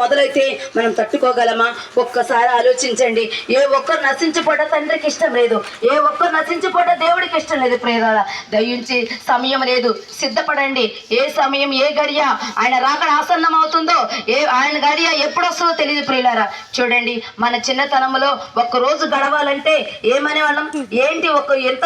మొదలైతే మనం తట్టుకోగలమా? ఒక్కసారి ఆలోచించండి. ఏ ఒక్కరు నశించిపోట తండ్రికి ఇష్టం లేదు. ఏ ఒక్కరు నశించిపోట దేవుడికి ఇష్టం లేదు ప్రేరాల దయించి సమయం లేదు. సిద్ధపడండి. ఏ సమయం ఏ గడియ ఆయన రాకడ ఆసన్నం అవుతుందో ఏ ఆయన గడియ ఎప్పుడు వస్తుందో తెలియదు ప్రియులారా. చూడండి మన చిన్నతనంలో ఒక్క రోజు గడవాలంటే ఏమనే వాళ్ళం? ఏంటి ఒక ఎంత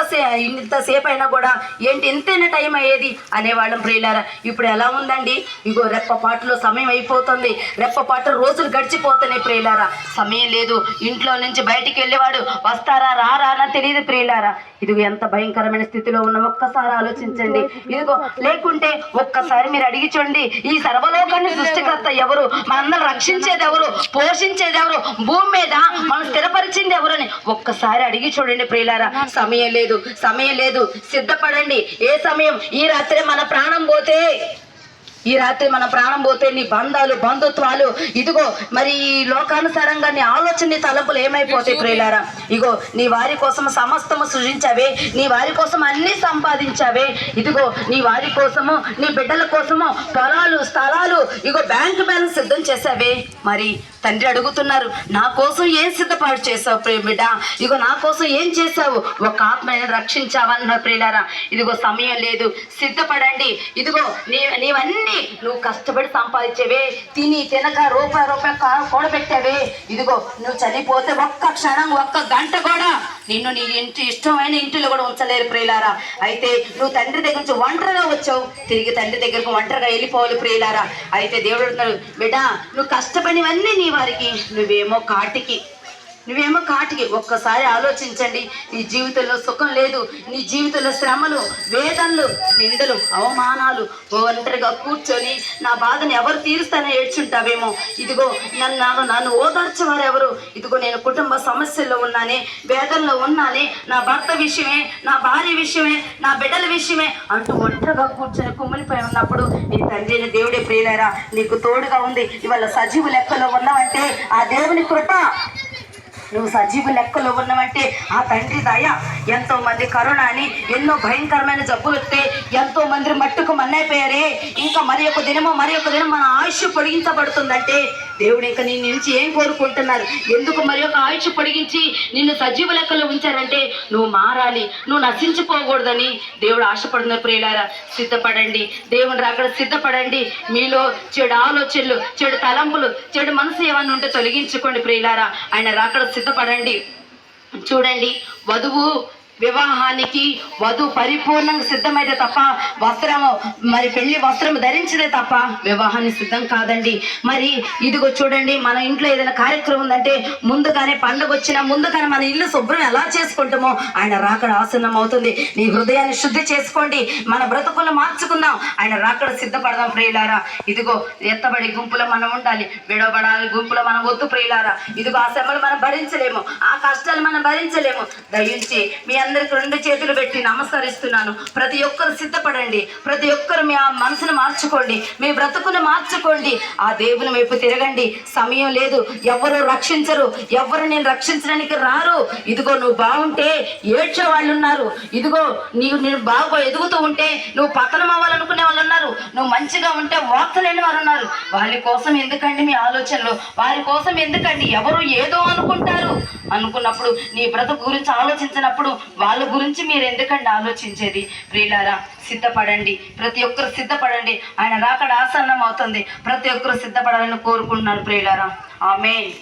ఇంతసేపు అయినా కూడా ఏంటి ఎంతైనా టైం అయ్యేది అనేవాళ్ళం ప్రియులారా. ఇప్పుడు ఎలా ఉందండి? ఇగో రెప్పపాటులో సమయం అయిపోతుంది. రెప్ప పాటు రోజులు గడిచిపోతున్నాయి ప్రియులారా. సమయం లేదు. ఇంట్లో నుంచి బయటికి వెళ్ళేవాడు వస్తారా రారా అని తెలియదు ప్రియులారా. ఇది ఎంత భయంకరమైన స్థితిలో ఉన్న ఒక్కసారి ఆలోచించండి. ఇదిగో లేకుంటే ఒక్కసారి మీరు అడిగి చూడండి. ఈ సర్వలోకాన్ని సృష్టికర్త ఎవరు? మనందరం రక్షించేది ఎవరు? పోషించేది ఎవరు? భూమి మీద మనం స్థిరపరిచింది ఎవరని ఒక్కసారి అడిగి చూడండి ప్రియులారా. సమయం లేదు. సమయం లేదు. సిద్ధపడండి. ఏ సమయం? ఈ రాత్రి మన ప్రాణం పోతే ఈ రాత్రి మన ప్రాణం పోతే నీ బంధాలు బంధుత్వాలు ఇదిగో మరి ఈ లోకానుసారంగా నీ ఆలోచన నీ తలంపులు ఏమైపోతాయి ప్రియులారా? ఇగో నీ వారి కోసం సమస్తము సృజించావే నీ వారి కోసం అన్ని సంపాదించావే ఇదిగో నీ వారి కోసము నీ బిడ్డల కోసము పొలాలు స్థలాలు ఇగో బ్యాంక్ బ్యాలెన్స్ సిద్ధం చేసావే మరి తండ్రి అడుగుతున్నారు నా కోసం ఏం సిద్ధపాటు చేసావు ప్రియ బిడ్డ? ఇగో నా కోసం ఏం చేసావు ఒక ఆత్మని రక్షించావన్న ప్రియులారా? ఇదిగో సమయం లేదు సిద్ధపడండి. ఇదిగో నీ నీవన్నీ నువ్వు కష్టపడి సంపాదించేవే. తిని తినక రూపాయి రూపాయి కా- కూడబెట్టావే. ఇదిగో నువ్వు చనిపోతే ఒక్క క్షణం ఒక్క గంట కూడా నిన్ను నీ ఇంటి ఇష్టమైన ఇంటిలో కూడా ఉంచలేరు ప్రియులారా. అయితే నువ్వు తండ్రి దగ్గర నుంచి ఒంటరిగా వచ్చావు. తిరిగి తండ్రి దగ్గరకు ఒంటరిగా వెళ్ళిపోవాలి ప్రియులారా. అయితే దేవుడు అంటున్నాడు బిడ్డ నువ్వు కష్టపడినవన్నీ నీ వారికి. నువ్వేమో కాటికి నువ్వేమో కాటికి ఒక్కసారి ఆలోచించండి. నీ జీవితంలో సుఖం లేదు. నీ జీవితంలో శ్రమలు వేదనలు నిందలు అవమానాలు ఒంటరిగా కూర్చొని నా బాధను ఎవరు తీరుస్తానని ఏడ్చుంటావేమో. ఇదిగో నన్ను నన్ను నన్ను ఓదార్చేవారు ఎవరు? ఇదిగో నేను కుటుంబ సమస్యల్లో ఉన్నానే వేదనలో ఉన్నానే నా భర్త విషయమే నా భార్య విషయమే నా బిడ్డల విషయమే అంటూ ఒంటరిగా కూర్చొని కుమ్మిలిపోయి ఉన్నప్పుడు నీ తండ్రిని దేవుడే ప్రియులారా నీకు తోడుగా ఉంది ఇవాళ సజీవు లెక్కలో ఉన్నావంటే ఆ దేవుని కృప నువ్వు సజీవు లెక్కలో ఉన్నావంటే ఆ తండ్రి దయ ఎంతో మంది కరోనా అని ఎన్నో భయంకరమైన జబ్బులు వస్తే ఎంతో మంది మట్టుకు మన్నైపోయారే. ఇంకా మరి ఒక దినమో మరి ఒక దినం మన ఆయుష్ పొడిగించబడుతుందంటే దేవుడు ఇంకా నీ నుంచి ఏం కోరుకుంటున్నారు? ఎందుకు మరి ఒక ఆయుష్ పొడిగించి నిన్ను సజీవ లెక్కలో ఉంచారంటే నువ్వు మారాలి నువ్వు నశించిపోకూడదని దేవుడు ఆశపడుతున్నారు ప్రియులారా సిద్ధపడండి. దేవుని రాకడ సిద్ధపడండి. మీలో చెడు ఆలోచనలు చెడు తలంపులు చెడు మనసు ఏమన్నా ఉంటే తొలగించుకోండి ప్రియులారా. ఆయన రాకడ సిద్ధపడండి. చూడండి వధువు వివాహానికి వధు పరిపూర్ణంగా సిద్ధమైతే తప్ప వస్త్రము మరి పెళ్ళి వస్త్రం ధరించదే తప్ప వివాహాన్ని సిద్ధం కాదండి. మరి ఇదిగో చూడండి మన ఇంట్లో ఏదైనా కార్యక్రమం ఉందంటే ముందుగానే పండుగ వచ్చినా ముందుగానే మన ఇల్లు శుభ్రం ఎలా చేసుకుంటామో ఆయన రాకడ ఆసన్నం అవుతుంది. నీ హృదయాన్ని శుద్ధి చేసుకోండి. మన బ్రతుకులు మార్చుకుందాం. ఆయన రాకడ సిద్ధపడదాం ప్రియులారా. ఇదిగో ఎత్తబడి గుంపులో మనం ఉండాలి. విడవబడాలి గుంపులో మనం వద్దు ప్రియులారా. ఇదిగో ఆ శ్రమలు మనం భరించలేము. ఆ కష్టాలు మనం భరించలేము. దయించి మీ అందరికి రెండు చేతులు పెట్టి నమస్కరిస్తున్నాను. ప్రతి ఒక్కరు సిద్ధపడండి. ప్రతి ఒక్కరు మీ ఆ మనసును మార్చుకోండి. మీ బ్రతుకును మార్చుకోండి. ఆ దేవుని వైపు తిరగండి. సమయం లేదు. ఎవరు రక్షించరు. ఎవరు నేను రక్షించడానికి రారు. ఇదిగో నువ్వు బాగుంటే ఏడ్చే వాళ్ళు ఉన్నారు. ఇదిగో నీవు నేను బాగా ఎదుగుతూ ఉంటే నువ్వు పతనం అవ్వాలనుకునే వాళ్ళు ఉన్నారు. నువ్వు మంచిగా ఉంటే వార్తలేని వారు ఉన్నారు. వాళ్ళ కోసం ఎందుకండి మీ ఆలోచనలు? వారి కోసం ఎందుకండి? ఎవరు ఏదో అనుకుంటారు. అనుకున్నప్పుడు నీ బ్రతుకు గురించి ఆలోచించినప్పుడు వాళ్ళ గురించి మీరు ఎందుకండి ఆలోచించేది? ప్రియులారా సిద్ధపడండి. ప్రతి ఒక్కరు సిద్ధపడండి. ఆయన రాకడ ఆసన్నం అవుతుంది ప్రతి ఒక్కరు సిద్ధపడాలని కోరుకుంటున్నాను ప్రియులారా. ఆమె